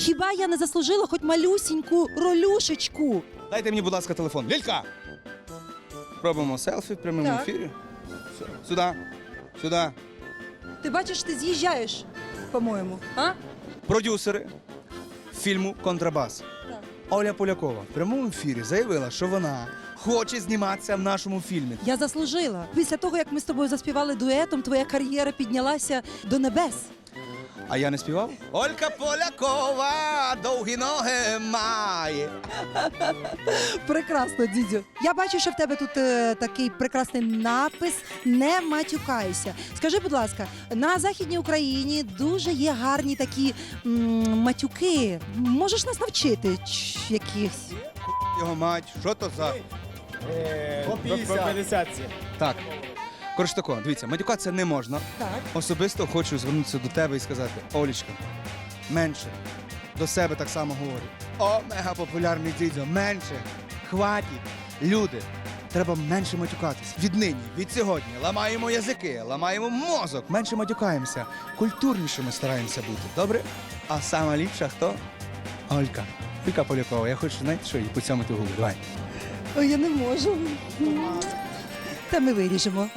Хіба я не заслужила хоч малюсіньку ролюшечку? Дайте мені, будь ласка, телефон. Лілька! Пробуємо селфі в прямому Так. ефірі. Все. Сюди. Сюди. Ти бачиш, ти з'їжджаєш, по-моєму. А? Продюсери фільму Контрабас. Так. Оля Полякова в прямому ефірі заявила, що вона хоче зніматися в нашому фільмі. Я заслужила. Після того, як ми з тобою заспівали дуетом, твоя кар'єра піднялася до небес. А я не співав? Олька Полякова довгі ноги має. Прекрасно, дідю. Я бачу, що в тебе тут е, такий прекрасний напис Не матюкайся. Скажи, будь ласка, на Західній Україні дуже є гарні такі м, матюки. Можеш нас навчити ч- якихось? Його мать, що то за. По 50. Так. Коротше тако, дивіться, матюкатися не можна. Так. Особисто хочу звернутися до тебе і сказати: Олічка, менше. До себе так само говорю. О, мега популярний дідьо, менше. Хватить. Люди, треба менше матюкатись. Віднині, від сьогодні. Ламаємо язики, ламаємо мозок, менше матюкаємося. Культурнішими стараємося бути. Добре? А сама ліпша хто? Олька. Олька Полякова. Я хочу, знаєте, що її поцьомити губи. Давай. Ой, я не можу. Та ми виріжемо.